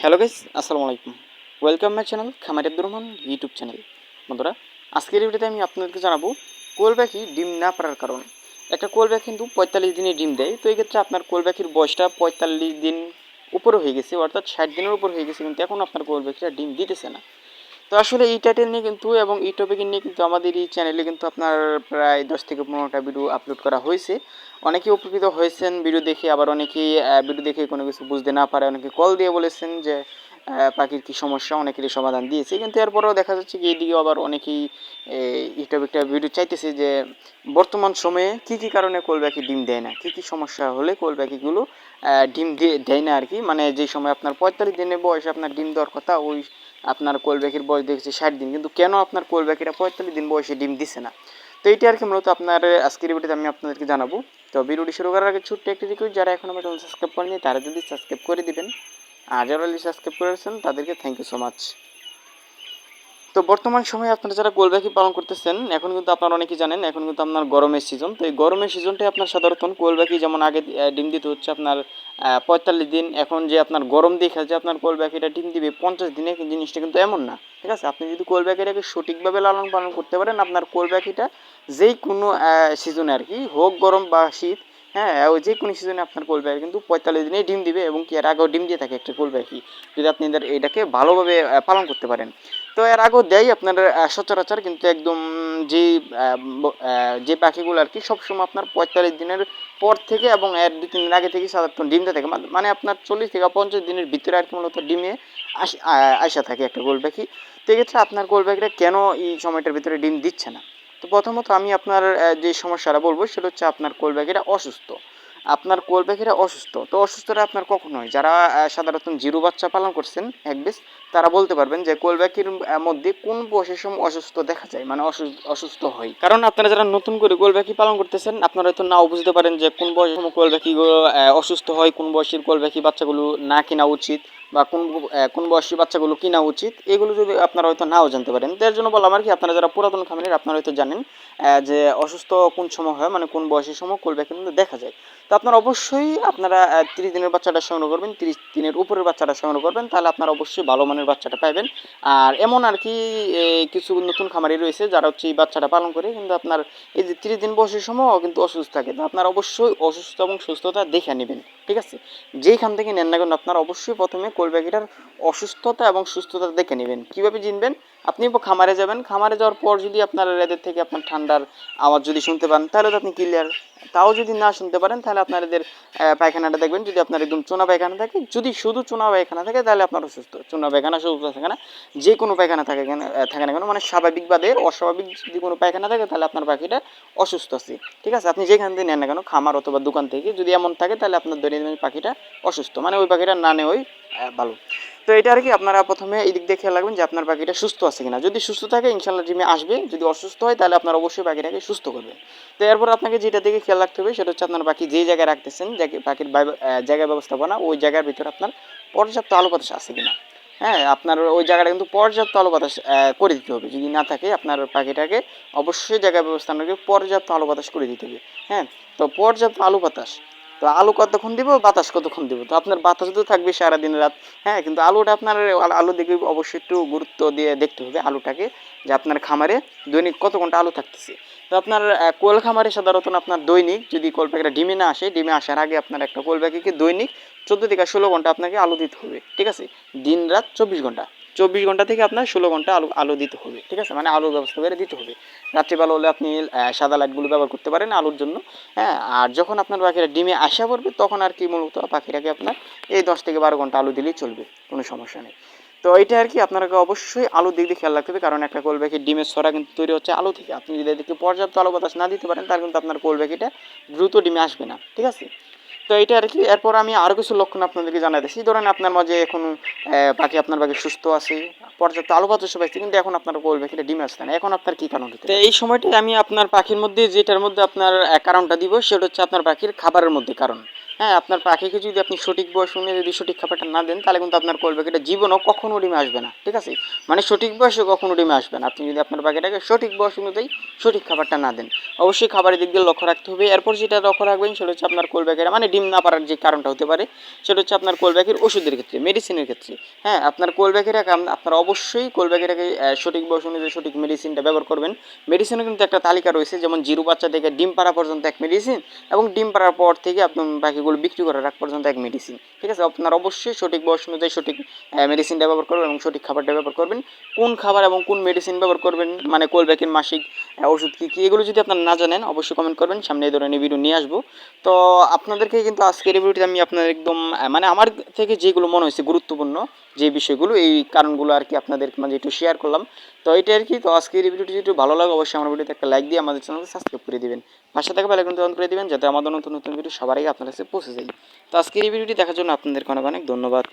Hello guys, আসসালামু আলাইকুম। Welcome my channel খামার আব্দুর রহমান ইউটিউব চ্যানেল বন্ধুরা, আজকের ভিডিওতে আমি আপনাদেরকে জানাব কোল পাখি ডিম না পারার কারণ। একটা কোল পাখি কিন্তু পঁয়তাল্লিশ দিনে ডিম দেয়, তো এই ক্ষেত্রে আপনার পাখির বয়সটা পঁয়তাল্লিশ দিন উপরে হয়ে গেছে, অর্থাৎ ষাট দিনের উপর হয়ে গেছে, কিন্তু এখন আপনার কোল পাখিটা ডিম দিতেছে না। তো আসলে এই টাইটেল নিয়ে কিন্তু এবং এই টপিক নিয়ে কিন্তু আমাদের এই চ্যানেলে কিন্তু আপনার প্রায় দশ থেকে পনেরোটা ভিডিও আপলোড করা হয়েছে। অনেকেই উপকৃত হয়েছেন ভিডিও দেখে আবার অনেকেই ভিডিও দেখে কোনো কিছু বুঝতে না পারে। অনেকে কল দিয়ে বলেছেন যে পাখির কী সমস্যা? অনেকেরই সমাধান দিয়েছে। কিন্তু এরপরেও দেখা যাচ্ছে কি এইদিকে আবার অনেকেই এই টপিকটা ভিডিও চাইতেছে যে বর্তমান সময়ে কি কি কারণে কোল পাখি ডিম দেয় না? কী কী সমস্যা হলে কোল পাখিগুলো আহ, ডিম দিয়ে দেয় না আর কি? মানে যে সময় আপনার পঁয়তাল্লিশ দিনের বয়সে আপনার ডিম দেওয়ার কথা ওই আপনার কোল পাখির বয়স দেখছি ষাট দিন, কিন্তু কেন আপনার কোল পাখিরা পঁয়তাল্লিশ দিন বয়সে ডিম দিছে না? তো এইটা আর কি মূলত আপনার আজকের ভিডিওতে আমি আপনাদেরকে জানাব। তো ভিডিওটি শুরু করার আগে ছোট্ট একটি রিকোয়েস্ট যারা এখন আমার চ্যানেল সাবস্ক্রাইব করেনি তারা যদি সাবস্ক্রাইব করে দেবেন। আর যারা অলরেডি সাবস্ক্রাইব করেছেন, তাদেরকে থ্যাংক ইউ সো মাচ তো বর্তমান সময়ে আপনারা যারা পাখি পালন করতেছেন, এখন কিন্তু আপনারা অনেকেই জানেন, এখন কিন্তু আপনার গরমের সিজন তো এই গরমের সিজনটাই আপনার সাধারণত কোল পাখি যেমন আগে ডিম দিতে হচ্ছে আপনার পঁয়তাল্লিশ দিন, এখন যে আপনার গরম দেখা যে আপনার কোল পাখিটা ডিম দিবে পঞ্চাশ দিনে জিনিসটা কিন্তু এমন না, ঠিক আছে? আপনি যদি কোল পাখিটাকে সঠিকভাবে লালন পালন করতে পারেন, আপনার কোল পাখিটা যেই কোনো সিজনে আর কি, হোক গরম বা শীত হ্যাঁ ওই যে কোনো সিজনে আপনার কোল পাখি কিন্তু পঁয়তাল্লিশ দিনেই ডিম দিবে এবং কি এর আগেও ডিম দিয়ে থাকে একটা কোল পাখি যদি আপনি এটাকে ভালোভাবে পালন করতে পারেন। তো এর আগেও দেয় আপনার সচরাচর কিন্তু একদম যে যে পাখিগুলো আর কি সবসময় আপনার পঁয়তাল্লিশ দিনের পর থেকে এবং এর দু তিন দিন আগে থেকে সাধারণত ডিমতে থাকে। মানে- আপনার চল্লিশ থেকে পঞ্চাশ দিনের ভিতরে আর কি মূলত ডিমে আস- থাকে একটা গোল পাখি। তো এক্ষেত্রে আপনার গোল পাখিটা কেন এই সময়টার ভিতরে ডিম দিচ্ছে না? তো প্রথমত আমি আপনার যে সমস্যাটা বলব সেটা হচ্ছে আপনার কোল পাখিটা অসুস্থ। আপনার কোল পাখিরা অসুস্থ। তো অসুস্থরা আপনার কখন হয় যারা সাধারণত জিরো বাচ্চা পালন করছেন, এক বেশ, তারা বলতে পারবেন যে কোল পাখির মধ্যে কোন বয়সের সময় অসুস্থ দেখা যায় মানে অসুস্থ হয়। কারণ আপনারা যারা নতুন করে কোল পাখি পালন করতেছেন, আপনারা হয়তো নাও বুঝতে পারেন যে কোন বয়সের সময় কোল পাখিগুলো অসুস্থ হয়, কোন বয়সের কোল পাখি বাচ্চাগুলো না কেনা উচিত। বা কোন কোন বয়সী বাচ্চাগুলো কিনা উচিত, এগুলো যদি আপনারা হয়তো নাও জানতে পারেন। তো এর জন্য বললাম আর কি, আপনারা যারা পুরাতন খামারের, আপনারা হয়তো জানেন যে অসুস্থ কোন সময় হয় মানে কোন বয়সের সময় পাখি কিন্তু দেখা যায়। তো আপনারা অবশ্যই আপনারা তিরিশ দিনের বাচ্চাটা সংগ্রহ করবেন, তিরিশ দিনের উপরের বাচ্চাটা সংগ্রহ করবেন, তাহলে আপনারা অবশ্যই ভালো মানের বাচ্চাটা পাবেন আর এমন আর কি কিছু নতুন খামারি রয়েছে, যারা হচ্ছে এই বাচ্চাটা পালন করে, কিন্তু আপনার এই যে তিরিশ দিন বয়সের সময়ও কিন্তু অসুস্থ থাকে। তো আপনারা অবশ্যই অসুস্থ এবং সুস্থতা দেখে নেবেন। ঠিক আছে? যেইখান থেকে নেন না কেন আপনারা অবশ্যই প্রথমে কোল পাখিটার অসুস্থতা এবং সুস্থতা দেখে নেবেন। কীভাবে চিনবেন আপনি খামারে যাবেন। খামারে যাওয়ার পর যদি আপনার এদের থেকে আপনার ঠান্ডার আওয়াজ যদি শুনতে পান, তাহলে তো আপনি ক্লিয়ার তাও যদি না শুনতে পারেন, তাহলে আপনার এদের পায়খানাটা দেখবেন। যদি আপনার একদম চোনা পায়খানা থাকে, যদি শুধু চোনা পায়খানা থাকে, তাহলে আপনার অসুস্থ। চোনা পায়খানা সুস্থ থাকে না যে কোনো পায়খানা থাকে থাকে না কেন মানে স্বাভাবিক বাদে অস্বাভাবিক যদি কোনো পায়খানা থাকে, তাহলে আপনার পাখিটা অসুস্থ আছে। ঠিক আছে? আপনি যেখান থেকে নেন না কেন, খামার অথবা দোকান থেকে যদি এমন থাকে, তাহলে আপনার দৈনন্দিন পাখিটা অসুস্থ। মানে ওই পাখিটা না নেওয়াই ভালো। তো এটা আর কি আপনারা প্রথমে এই দিক দিয়ে খেয়াল রাখবেন যে আপনার পাখিটা সুস্থ আছে কিনা। যদি সুস্থ থাকে ইনশাল্লাহ জিমে আসবে। যদি অসুস্থ হয়, তাহলে আপনার অবশ্যই পাখিটাকে সুস্থ করবেন। তো এরপর আপনাকে যেটা দিকে খেয়াল রাখতে হবে, সেটা হচ্ছে আপনার পাখি যেই জায়গায় রাখতেছেন পাখির জায়গা ব্যবস্থাপনা, ওই জায়গার ভিতরে আপনার পর্যাপ্ত আলো বাতাস আছে কিনা। হ্যাঁ আপনার ওই জায়গাটা কিন্তু পর্যাপ্ত আলো বাতাস করে দিতে হবে। যদি না থাকে, আপনার পাখিটাকে অবশ্যই জায়গা ব্যবস্থাপনাকে পর্যাপ্ত আলো বাতাস করে দিতে হবে। হ্যাঁ তো পর্যাপ্ত আলো বাতাস তো আলো কতক্ষণ দিব? বাতাস কতক্ষণ দিব? তো আপনার বাতাস তো থাকবে সারাদিন রাত। হ্যাঁ কিন্তু আলোটা আপনার আলো- দিকে অবশ্যই একটু গুরুত্ব দিয়ে দেখতে হবে আলোটাকে যে আপনার খামারে দৈনিক কত ঘণ্টা আলো থাকতেছে। তো আপনার কোয়েল খামারে সাধারণত আপনার দৈনিক যদি কোয়েল পাখিটা ডিমে না আসে, ডিমে আসার আগে আপনার একটা কোয়েল পাখিকে দৈনিক চোদ্দ থেকে ষোলো ঘণ্টা আপনাকে আলো দিতে হবে। ঠিক আছে? দিন রাত চব্বিশ ঘণ্টা। চব্বিশ ঘণ্টা থেকে আপনার ষোলো ঘণ্টা আলো আলো দিতে হবে, ঠিক আছে? মানে আলোর ব্যবস্থা করে দিতে হবে। রাত্রিবেলা হলে আপনি সাদা লাইটগুলো ব্যবহার করতে পারেন আলোর জন্য হ্যাঁ? আর যখন আপনার পাখিরা ডিমে আসা পড়বে, তখন আর কি মূলত পাখিটাকে আপনার এই দশ থেকে বারো ঘণ্টা আলো দিলেই চলবে, কোনো সমস্যা নেই। তো এটা আর কি আপনাকে অবশ্যই আলোর দিক দিয়ে খেয়াল রাখতে হবে, কারণ একটা কোল পাখির ডিমের ছড়া কিন্তু তৈরি হচ্ছে আলো থেকে। আপনি যদি পর্যাপ্ত আলো বাতাস না দিতে পারেন তার কিন্তু আপনার কোল পাখিটা দ্রুত ডিমে আসবে না, ঠিক আছে? তো এটা আর কি এরপর আমি আরও কিছু লক্ষণ আপনাদেরকে জানাইতেছি ধরেন আপনার মাঝে এখন বাকি পাখি আপনার বাকি সুস্থ আছে পর্যাপ্ত আলো বাতাস আছে কিন্তু এখন আপনার বলবে পাখিটা ডিম আসছে না। এখন আপনার কী কারণ হতে এই সময়টা আমি আপনার পাখির মধ্যে যেটার মধ্যে আপনার কারণটা দিব সেটা হচ্ছে আপনার পাখির খাবারের মধ্যে কারণ। হ্যাঁ আপনার পাখিকে যদি আপনি সঠিক বয়স অনুযায়ী যদি সঠিক খাবারটা না দেন, তাহলে কিন্তু আপনার পাখিটা জীবনও কখনো ডিমে আসবে না, ঠিক আছে? মানে সঠিক বয়সে কখনো ডিমে আসবে না। আপনি যদি আপনার পাখিটাকে সঠিক বয়স অনুযায়ী সঠিক খাবারটা না দেন, অবশ্যই খাবারের দিক দিয়ে লক্ষ্য রাখতে হবে। এরপর যেটা লক্ষ্য রাখবেন, সেটা হচ্ছে আপনার কোল পাখিরা মানে ডিম না পারার যে কারণটা হতে পারে, সেটা হচ্ছে আপনার কোল পাখির ওষুধের ক্ষেত্রে মেডিসিনের ক্ষেত্রে। হ্যাঁ আপনার কোল পাখিটাকে আপনার অবশ্যই কোল পাখিটাকে সঠিক বয়স অনুযায়ী সঠিক মেডিসিনটা ব্যবহার করবেন। মেডিসিনের কিন্তু একটা তালিকা রয়েছে, যেমন জিরো বাচ্চা থেকে ডিম পাড়া পর্যন্ত এক মেডিসিন এবং ডিম পাড়ার পর থেকে আপনার পাখিগুলো বিক্রি করার রাখ পর্যন্ত এক মেডিসিন ঠিক আছে? আপনার অবশ্যই সঠিক বয়স অনুযায়ী সঠিক মেডিসিনটা ব্যবহার করবেন এবং সঠিক খাবারটা ব্যবহার করবেন। কোন খাবার এবং কোন মেডিসিন ব্যবহার করবেন মানে কোল ব্যাকের মাসিক ওষুধ কী কী, এগুলো যদি আপনারা না জানেন, অবশ্যই কমেন্ট করবেন। সামনে এই ধরনের ভিডিও নিয়ে আসব। তো আপনাদেরকে কিন্তু আজকের ভিডিওটি আমি আপনার একদম মানে আমার থেকে যেগুলো মনে হয়েছে গুরুত্বপূর্ণ যে বিষয়গুলো, এই কারণগুলো আর কি আপনাদের মাঝে একটু শেয়ার করলাম। তো এটা আর কি, তো আজকের এই ভিডিওটি একটু ভালো লাগে, অবশ্যই আমার ভিডিওতে একটা লাইক দিয়ে আমাদের চ্যানেলকে সাবস্ক্রাইব করে দিবেন। পাশে থাকা বেলাইকনটি অন করে দিবেন, যাতে আমাদের নতুন নতুন ভিডিও সবার আগে আপনার কাছে পৌঁছে যায়। তো আজকের এই ভিডিওটি দেখার জন্য আপনাদেরকে অনেক অনেক ধন্যবাদ।